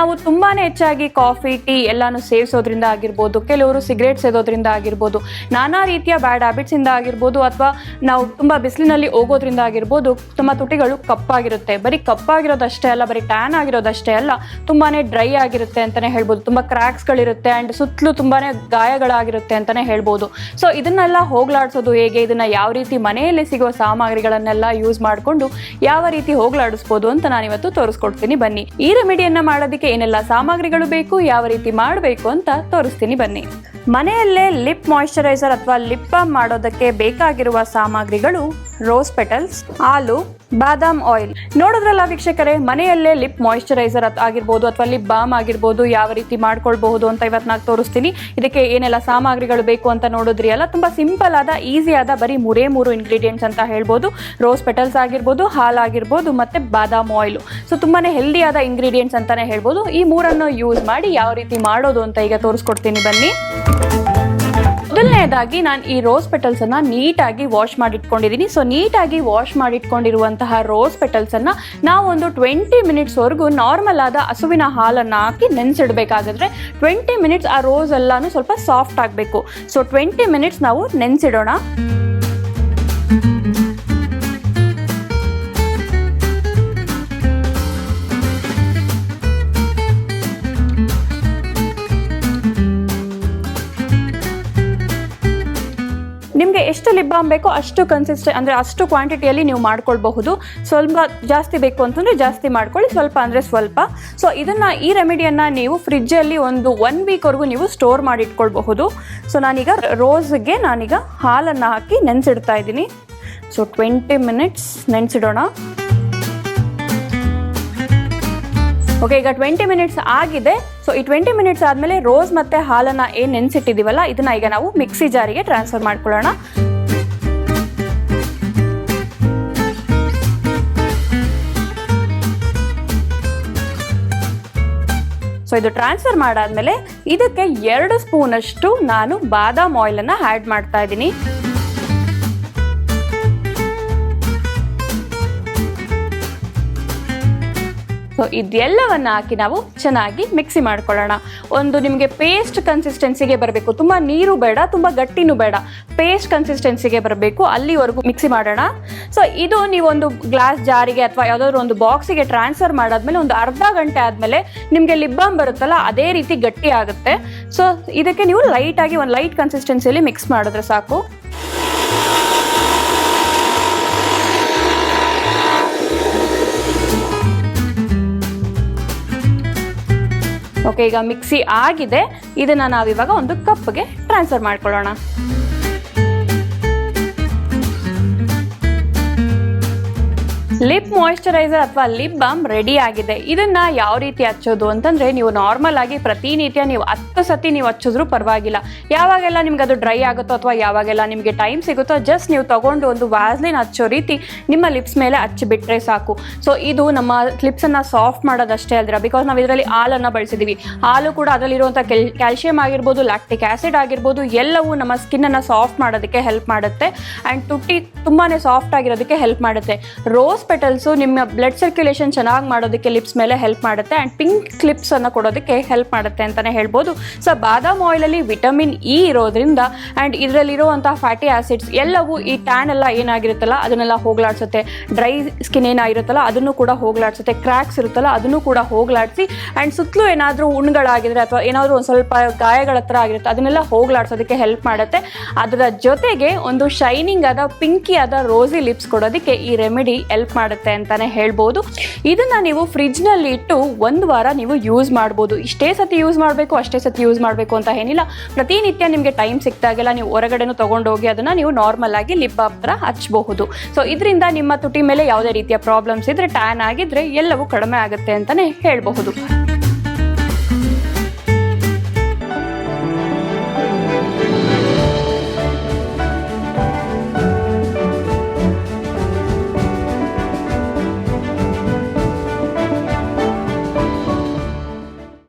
ನಾವು ತುಂಬಾನೇ ಹೆಚ್ಚಾಗಿ ಕಾಫಿ, ಟೀ ಎಲ್ಲಾನು ಸೇವಿಸೋದ್ರಿಂದ ಆಗಿರ್ಬೋದು, ಕೆಲವರು ಸಿಗರೇಟ್ ಸೇದೋದ್ರಿಂದ ಆಗಿರ್ಬೋದು, ನಾನಾ ರೀತಿಯ ಬ್ಯಾಡ್ ಹ್ಯಾಬಿಟ್ಸ್ ಇಂದ ಆಗಿರ್ಬೋದು ಅಥವಾ ನಾವು ತುಂಬಾ ಬಿಸಿಲಿನಲ್ಲಿ ಹೋಗೋದ್ರಿಂದ ಆಗಿರ್ಬೋದು ತುಂಬಾ ತುಟಿಗಳು ಕಪ್ಪಾಗಿರುತ್ತೆ. ಬರೀ ಕಪ್ಪಾಗಿರೋದಷ್ಟೇ ಅಲ್ಲ, ಬರೀ ಟ್ಯಾನ್ ಆಗಿರೋದಷ್ಟೇ ಅಲ್ಲ, ತುಂಬಾನೇ ಡ್ರೈ ಆಗಿರುತ್ತೆ ಅಂತಾನೆ ಹೇಳ್ಬೋದು. ತುಂಬಾ ಕ್ರ್ಯಾಕ್ಸ್ಗಳಿರುತ್ತೆ ಅಂಡ್ ಸುತ್ತಲೂ ತುಂಬಾನೇ ಗಾಯಗಳಾಗಿರುತ್ತೆ ಅಂತಾನೆ ಹೇಳ್ಬೋದು. ಸೊ ಇದನ್ನೆಲ್ಲ ಹೋಗ್ಲಾಡ್ಸೋದು ಹೇಗೆ? ಇದನ್ನ ಯಾವ ರೀತಿ ಮನೆಯಲ್ಲಿ ಸಿಗುವ ಸಾಮಗ್ರಿಗಳನ್ನೆಲ್ಲ ಯೂಸ್ ಮಾಡಿಕೊಂಡು ಯಾವ ರೀತಿ ಹೋಗ್ಲಾಡಿಸ್ಬೋದು ಅಂತ ನಾನು ಇವತ್ತು ತೋರಿಸ್ಕೊಡ್ತೀನಿ. ಬನ್ನಿ. ಈ ರೆಮಿಡಿಯನ್ನ ಮಾಡೋದಕ್ಕೆ ಏನೆಲ್ಲ ಸಾಮಗ್ರಿಗಳು ಬೇಕು, ಯಾವ ರೀತಿ ಮಾಡಬೇಕು ಅಂತ ತೋರಿಸ್ತೀನಿ ಬನ್ನಿ. ಮನೆಯಲ್ಲೇ ಲಿಪ್ ಮಾಯಿಶ್ಚರೈಸರ್ ಅಥವಾ ಲಿಪ್ ಬಾಮ್ ಮಾಡೋದಕ್ಕೆ ಬೇಕಾಗಿರುವ ಸಾಮಗ್ರಿಗಳು ರೋಸ್ ಪೆಟಲ್ಸ್ ಹಾಲು ಬಾದಾಮ್ ಆಯಿಲ್ ನೋಡಿದ್ರಲ್ಲ ವೀಕ್ಷಕರೇ, ಮನೆಯಲ್ಲೇ ಲಿಪ್ ಮಾಯಿಶ್ಚರೈಸರ್ ಆಗಿರ್ಬೋದು ಅಥವಾ ಲಿಪ್ ಬಾಮ್ ಆಗಿರ್ಬೋದು ಯಾವ ರೀತಿ ಮಾಡ್ಕೊಳ್ಬಹುದು ಅಂತ ಇವತ್ತು ನಾನು ತೋರಿಸ್ತೀನಿ. ಇದಕ್ಕೆ ಏನೆಲ್ಲ ಸಾಮಗ್ರಿಗಳು ಬೇಕು ಅಂತ ನೋಡಿದ್ರಿ ಅಲ್ಲ, ತುಂಬಾ ಸಿಂಪಲ್ ಆದ ಈಸಿ ಆದ ಬರೀ ಮೂರೇ ಮೂರು ಇಂಗ್ರೀಡಿಯೆಂಟ್ಸ್ ಅಂತ ಹೇಳ್ಬೋದು. ರೋಸ್ ಪೆಟಲ್ಸ್ ಆಗಿರ್ಬೋದು, ಹಾಲು ಆಗಿರ್ಬೋದು, ಮತ್ತೆ ಬಾದಾಮ್ ಆಯಿಲ್ ಸೊ ತುಂಬಾ ಹೆಲ್ದಿ ಆದ ಇಂಗ್ರೀಡಿಯೆಂಟ್ಸ್ ಅಂತಾನೆ ಹೇಳ್ಬೋದು. ಈ ಮೂರನ್ನು ಯೂಸ್ ಮಾಡಿ ಯಾವ ರೀತಿ ಮಾಡೋದು ಅಂತ ಈಗ ತೋರಿಸ್ಕೊಡ್ತೀನಿ ಬನ್ನಿ. ಮೊದಲನೇದಾಗಿ ನಾನು ಈ ರೋಸ್ ಪೆಟಲ್ಸ್ ಅನ್ನ ನೀಟಾಗಿ ವಾಶ್ ಮಾಡಿಟ್ಕೊಂಡಿದ್ದೀನಿ ಸೊ ನೀಟಾಗಿ ವಾಶ್ ಮಾಡಿಟ್ಕೊಂಡಿರುವಂತಹ ರೋಸ್ ಪೆಟಲ್ಸ್ ಅನ್ನ ನಾವು ಒಂದು ಟ್ವೆಂಟಿ ಮಿನಿಟ್ಸ್ ವರೆಗೂ ನಾರ್ಮಲ್ ಆದ ಹಸುವಿನ ಹಾಲನ್ನ ಹಾಕಿ ನೆನೆಸಿಡ್ಬೇಕಾಗಿದ್ರೆ ಟ್ವೆಂಟಿ ಮಿನಿಟ್ಸ್ ಆ ರೋಸ್ ಎಲ್ಲಾನು ಸ್ವಲ್ಪ ಸಾಫ್ಟ್ ಆಗಬೇಕು. ಸೊ ಟ್ವೆಂಟಿ ಮಿನಿಟ್ಸ್ ನಾವು ನೆನೆಸಿಡೋಣ. ಎಷ್ಟು ಲಿಪ್ ಬಾಮ್ ಬೇಕೋ ಅಷ್ಟು ಕನ್ಸಿಸ್ಟ್ ಅಂದರೆ ಅಷ್ಟು ಕ್ವಾಂಟಿಟಿಯಲ್ಲಿ ನೀವು ಮಾಡ್ಕೊಳ್ಬಹುದು. ಸ್ವಲ್ಪ ಜಾಸ್ತಿ ಬೇಕು ಅಂತಂದರೆ ಜಾಸ್ತಿ ಮಾಡ್ಕೊಳ್ಳಿ, ಸ್ವಲ್ಪ ಅಂದರೆ ಸ್ವಲ್ಪ. ಸೊ ಇದನ್ನು ಈ ರೆಮಿಡಿಯನ್ನು ನೀವು ಫ್ರಿಜ್ಜಲ್ಲಿ ಒಂದು ಒನ್ ವೀಕ್ವರೆಗೂ ನೀವು ಸ್ಟೋರ್ ಮಾಡಿ ಇಟ್ಕೊಳ್ಬಹುದು. ಸೊ ನಾನೀಗ ರೋಸ್ಗೆ ನಾನೀಗ ಹಾಲನ್ನು ಹಾಕಿ ನೆನೆಸಿಡ್ತಾ ಇದ್ದೀನಿ. ಸೊ ಟ್ವೆಂಟಿ ಮಿನಿಟ್ಸ್ ನೆನೆಸಿಡೋಣ. ಓಕೆ ಈಗ ಟ್ವೆಂಟಿ ಮಿನಿಟ್ಸ್ ಆಗಿದೆ. ಸೊ ಈ ಟ್ವೆಂಟಿ ಮಿನಿಟ್ಸ್ ಆದಮೇಲೆ ರೋಸ್ ಮತ್ತು ಹಾಲನ್ನು ಏನು ನೆನೆಸಿಟ್ಟಿದ್ದೀವಲ್ಲ, ಇದನ್ನ ಈಗ ನಾವು ಮಿಕ್ಸಿ ಜಾರಿಗೆ ಟ್ರಾನ್ಸ್ಫರ್ ಮಾಡ್ಕೊಳ್ಳೋಣ. ಸೊ ಇದು ಟ್ರಾನ್ಸ್ಫರ್ ಮಾಡಾದ್ಮೇಲೆ ಇದಕ್ಕೆ ಎರಡು ಸ್ಪೂನಷ್ಟು ನಾನು ಬಾದಾಮ್ ಆಯಿಲನ್ನು ಆ್ಯಡ್ ಮಾಡ್ತಾ ಇದ್ದೀನಿ. ಸೊ ಇದೆಲ್ಲವನ್ನ ಹಾಕಿ ನಾವು ಚೆನ್ನಾಗಿ ಮಿಕ್ಸಿ ಮಾಡ್ಕೊಳ್ಳೋಣ. ಒಂದು ನಿಮಗೆ ಪೇಸ್ಟ್ ಕನ್ಸಿಸ್ಟೆನ್ಸಿಗೆ ಬರಬೇಕು. ತುಂಬ ನೀರು ಬೇಡ, ತುಂಬ ಗಟ್ಟಿನೂ ಬೇಡ. ಪೇಸ್ಟ್ ಕನ್ಸಿಸ್ಟೆನ್ಸಿಗೆ ಬರಬೇಕು. ಅಲ್ಲಿವರೆಗೂ ಮಿಕ್ಸಿ ಮಾಡೋಣ. ಸೊ ಇದು ನೀವೊಂದು ಗ್ಲಾಸ್ ಜಾರಿಗೆ ಅಥವಾ ಯಾವುದಾದ್ರು ಒಂದು ಬಾಕ್ಸಿಗೆ ಟ್ರಾನ್ಸ್ಫರ್ ಮಾಡಾದ್ಮೇಲೆ ಒಂದು ಅರ್ಧ ಗಂಟೆ ಆದಮೇಲೆ ನಿಮಗೆ ಲಿಬ್ಬಾಮ್ ಬರುತ್ತಲ್ಲ, ಅದೇ ರೀತಿ ಗಟ್ಟಿ ಆಗುತ್ತೆ. ಸೊ ಇದಕ್ಕೆ ನೀವು ಲೈಟಾಗಿ ಒಂದು ಲೈಟ್ ಕನ್ಸಿಸ್ಟೆನ್ಸಿಯಲ್ಲಿ ಮಿಕ್ಸ್ ಮಾಡಿದ್ರೆ ಸಾಕು. ಓಕೆ ಈಗ ಮಿಕ್ಸಿ ಆಗಿದೆ. ಇದನ್ನ ನಾವಿವಾಗ ಒಂದು ಕಪ್ಗೆ ಟ್ರಾನ್ಸ್ಫರ್ ಮಾಡ್ಕೊಳ್ಳೋಣ. ಲಿಪ್ ಮಾಯಿಶ್ಚರೈಸರ್ ಅಥವಾ ಲಿಪ್ ಬಾಮ್ ರೆಡಿ ಆಗಿದೆ. ಇದನ್ನ ಯಾವ ರೀತಿ ಹಚ್ಚೋದು ಅಂತಂದ್ರೆ ನೀವು ನಾರ್ಮಲ್ ಆಗಿ ಪ್ರತಿನಿತ್ಯ ನೀವು ಹತ್ತು ಸತಿ ನೀವು ಹಚ್ಚಿದ್ರು ಪರವಾಗಿಲ್ಲ. ಯಾವಾಗೆಲ್ಲ ನಿಮ್ಗೆ ಅದು ಡ್ರೈ ಆಗುತ್ತೋ ಅಥವಾ ಯಾವಾಗೆಲ್ಲ ನಿಮಗೆ ಟೈಮ್ ಸಿಗುತ್ತೋ ಜಸ್ಟ್ ನೀವು ತಗೊಂಡು ಒಂದು ವ್ಯಾಸ್ಲಿನ್ ಹಚ್ಚೋ ರೀತಿ ನಿಮ್ಮ ಲಿಪ್ಸ್ ಮೇಲೆ ಹಚ್ಚಿಬಿಟ್ರೆ ಸಾಕು. ಸೊ ಇದು ನಮ್ಮ ಲಿಪ್ಸ್ ಅನ್ನ ಸಾಫ್ಟ್ ಮಾಡೋದಷ್ಟೇ ಅಲ್ದಿರ ಬಿಕಾಸ್ ನಾವು ಇದರಲ್ಲಿ ಹಾಲನ್ನು ಬಳಸಿದೀವಿ. ಹಾಲು ಕೂಡ ಅದರಲ್ಲಿರುವಂಥ ಕೆಲ್ ಕ್ಯಾಲ್ಶಿಯಂ ಆಗಿರ್ಬೋದು ಲ್ಯಾಕ್ಟಿಕ್ ಆಸಿಡ್ ಆಗಿರ್ಬೋದು, ಎಲ್ಲವೂ ನಮ್ಮ ಸ್ಕಿನ್ ಅನ್ನ ಸಾಫ್ಟ್ ಮಾಡೋದಕ್ಕೆ ಹೆಲ್ಪ್ ಮಾಡುತ್ತೆ. ಅಂಡ್ ತುಟಿ ತುಂಬಾನೇ ಸಾಫ್ಟ್ ಆಗಿರೋದಕ್ಕೆ ಹೆಲ್ಪ್ ಮಾಡುತ್ತೆ. ರೋಸ್ ಪೆಟಲ್ಸು ನಿಮ್ಮ ಬ್ಲಡ್ ಸರ್ಕ್ಯುಲೇಷನ್ ಚೆನ್ನಾಗಿ ಮಾಡೋದಕ್ಕೆ ಲಿಪ್ಸ್ ಮೇಲೆ ಹೆಲ್ಪ್ ಮಾಡುತ್ತೆ ಆ್ಯಂಡ್ ಪಿಂಕ್ ಕ್ಲಿಪ್ಸ್ ಅನ್ನು ಕೊಡೋದಕ್ಕೆ ಹೆಲ್ಪ್ ಮಾಡುತ್ತೆ ಅಂತಾನೆ ಹೇಳ್ಬೋದು. ಸೊ ಬಾದಾಮ್ ಆಯಿಲಲ್ಲಿ ವಿಟಮಿನ್ ಇ ಇರೋದ್ರಿಂದ ಆ್ಯಂಡ್ ಇದರಲ್ಲಿರುವಂಥ ಫ್ಯಾಟಿ ಆಸಿಡ್ಸ್ ಎಲ್ಲವೂ ಈ ಟ್ಯಾನ್ ಎಲ್ಲ ಏನಾಗಿರುತ್ತಲ್ಲ, ಅದನ್ನೆಲ್ಲ ಹೋಗ್ಲಾಡ್ಸುತ್ತೆ. ಡ್ರೈ ಸ್ಕಿನ್ ಏನಾಗಿರುತ್ತಲ್ಲ, ಅದನ್ನು ಕೂಡ ಹೋಗ್ಲಾಡ್ಸುತ್ತೆ. ಕ್ರ್ಯಾಕ್ಸ್ ಇರುತ್ತಲ್ಲ, ಅದನ್ನು ಕೂಡ ಹೋಗ್ಲಾಡಿಸಿ ಆ್ಯಂಡ್ ಸುತ್ತಲೂ ಏನಾದರೂ ಉಣ್ಗಳಾಗಿದ್ರೆ ಅಥವಾ ಏನಾದರೂ ಒಂದು ಸ್ವಲ್ಪ ಗಾಯಗಳ ಹತ್ರ ಆಗಿರುತ್ತೆ, ಅದನ್ನೆಲ್ಲ ಹೋಗ್ಲಾಡ್ಸೋದಕ್ಕೆ ಹೆಲ್ಪ್ ಮಾಡುತ್ತೆ. ಅದರ ಜೊತೆಗೆ ಒಂದು ಶೈನಿಂಗ್ ಆದ ಪಿಂಕಿ ಆದ ರೋಸಿ ಲಿಪ್ಸ್ ಕೊಡೋದಕ್ಕೆ ಈ ರೆಮಿಡಿ ಹೆಲ್ಪ್ ಮಾಡುತ್ತೆ. ಅಂತಾನೆ ಹೇಳ್ಬೋದು. ಇದನ್ನ ನೀವು ಫ್ರಿಜ್ನಲ್ಲಿ ಇಟ್ಟು ಒಂದು ವಾರ ನೀವು ಯೂಸ್ ಮಾಡ್ಬೋದು. ಇಷ್ಟೇ ಸತಿ ಯೂಸ್ ಮಾಡಬೇಕು, ಅಷ್ಟೇ ಸತಿ ಯೂಸ್ ಮಾಡಬೇಕು ಅಂತ ಏನಿಲ್ಲ. ಪ್ರತಿನಿತ್ಯ ನಿಮಗೆ ಟೈಮ್ ಸಿಕ್ತಾಗೆಲ್ಲ ನೀವು ಹೊರಗಡೆನೂ ತಗೊಂಡೋಗಿ ಅದನ್ನ ನೀವು ನಾರ್ಮಲ್ ಆಗಿ ಲಿಪ್ ಹತ್ರ ಹಚ್ಚಬಹುದು ಸೊ ಇದರಿಂದ ನಿಮ್ಮ ತುಟಿ ಮೇಲೆ ಯಾವುದೇ ರೀತಿಯ ಪ್ರಾಬ್ಲಮ್ಸ್ ಇದ್ರೆ ಟ್ಯಾನ್ ಆಗಿದ್ರೆ ಎಲ್ಲವೂ ಕಡಿಮೆ ಆಗುತ್ತೆ ಅಂತಾನೆ ಹೇಳಬಹುದು.